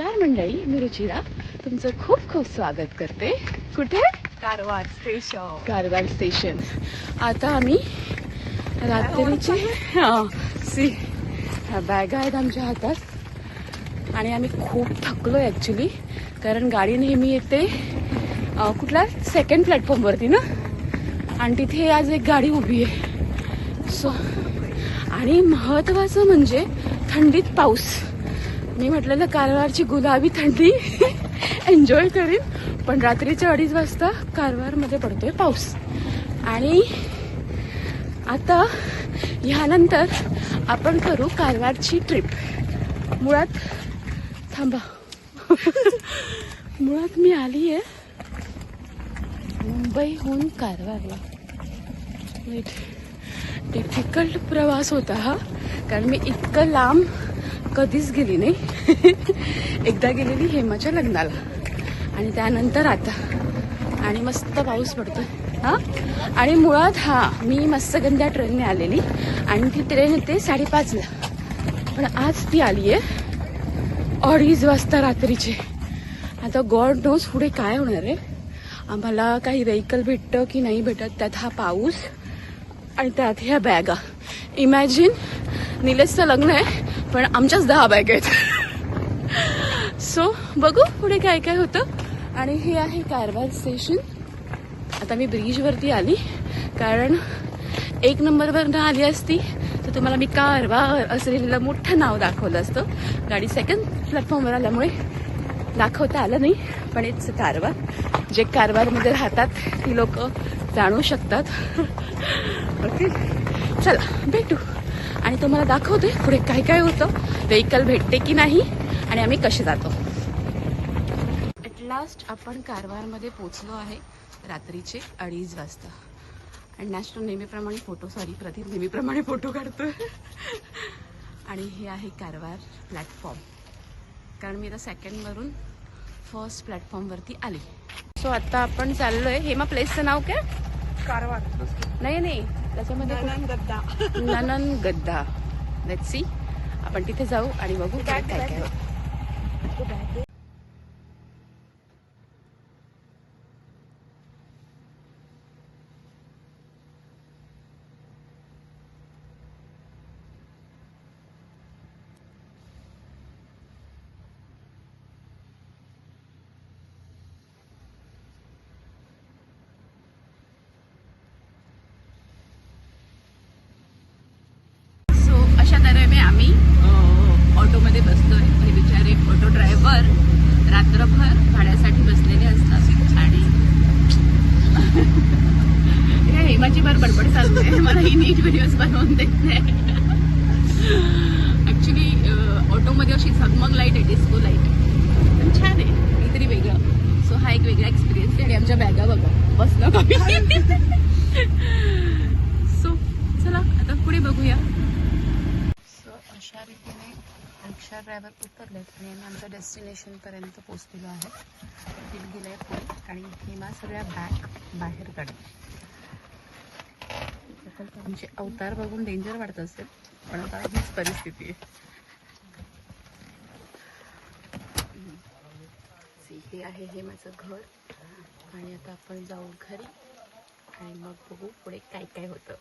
नमस्कार मंडळी मी रुचिरा. तुमचं खूप खूप स्वागत करते. कुठे? कारवार स्टेशन. कारवार स्टेशन. आता आम्ही रात्रीचे हां सी बॅगा आहेत आमच्या हातात. आणि आम्ही खूप थकलो ॲक्च्युली कारण गाडी नेहमी येते अं, कुठला सेकंड प्लॅटफॉर्मवरती ना? आणि तिथे आज एक गाडी उभी आहे. सो आणि महत्त्वाचं म्हणजे थंडीत पाऊस. मी म्हटलेलं कारवारची गुलाबी थंडी एन्जॉय करीन पण रात्रीच्या अडीच वाजता कारवारमध्ये पडतोय पाऊस. आणि आता ह्यानंतर आपण करू कारवारची ट्रिप. मुळात थांबा. मुळात मी आली आहे मुंबईहून कारवारला. डिफिकल्ट प्रवास होता हा कारण मी इतकं लांब कधीच गेली नाही. एकदा गेलेली हेमाच्या लग्नाला. आणि त्यानंतर आता. आणि मस्त पाऊस पडतोय. हा? आणि मुळात हा मी मस्त गंध्या ट्रेनने आलेली. आणि ती ट्रेन येते साडेपाचला. पण आज ती आली आहे अडीच वाजता रात्रीचे. आता गॉड नोज पुढे काय होणार आहे. आम्हाला काही व्हेकल भेटतं की नाही भेटत त्यात हा पाऊस आणि त्यात ह्या बॅगा. इमॅजिन निलेशचं लग्न आहे. पण आमच्याच दहा बॅग आहेत. सो बघू पुढे काय काय होतं. आणि हे आहे कारवार स्टेशन आता मी ब्रिजवरती आली. कारण एक नंबरवरनं आली असती तर तुम्हाला मी कारवार असं लिहिलेलं मोठं नाव दाखवलं असतं. गाडी सेकंड प्लॅटफॉर्मवर आल्यामुळे दाखवता आलं नाही पण इट्स कारवार जे कारवारमध्ये राहतात ती लोक जाणू शकतात. ओके चला भेटू. आणि तुम्हाला दाखवते पुढे काय काय होतं. व्हेकल भेटते की नाही आणि आम्ही कसे जातो. ॲट लास्ट आपण कारवारमध्ये पोचलो आहे रात्रीचे अडीच वाजता. आणि नॅशनल नेहमीप्रमाणे फोटो सॉरी प्रदीप नेहमीप्रमाणे फोटो काढतोय. आणि हे आहे कारवार प्लॅटफॉर्म कारण मी आता सेकंडवरून फर्स्ट प्लॅटफॉर्मवरती आली. सो आता आपण चाललोय. हेमा प्लेसचं नाव काय? कारवार. नाही नाही. त्याच्यामध्ये ननन गद्दा. सी आपण तिथे जाऊ आणि बघू पुढे काय काय होतं. सो अशा तऱ्हेने आम्ही अ, ऑटोमध्ये बसतोय. हे बिचारे ऑटो ड्रायव्हर रात्रभर भाड्यासाठी बसलेले असतात. आणि हे हेमाची भर बडबड चालू आहे मला ही नीट व्हिडिओज बनवून देत नाही. ॲक्च्युली ऑटोमध्ये अशी झगमग लाइट आहे डिस्को लाइट पण छान आहे. काहीतरी वेगळं. सो हा एक वेगळा एक्सपिरियन्स आहे. आणि आमच्या बॅगा बघा. बसलं कमी सो चला आता पुढे बघूया. सो अशा रीतीने रिक्षा ड्रायव्हर उतरलेत आणि आम्ही आमच्या डेस्टिनेशनपर्यंत पोचलेलो आहे. तिथे आहे पुढे आणि हेमा सगळ्या बॅग बाहेर काढत आमचे अवतार बघून डेंजर वाटत असेल पण आता हीच परिस्थिती आहे. हे आहे हे माझं घर. आणि आता आपण जाऊ घरी आणि मग बघू पुढे काय काय होतं.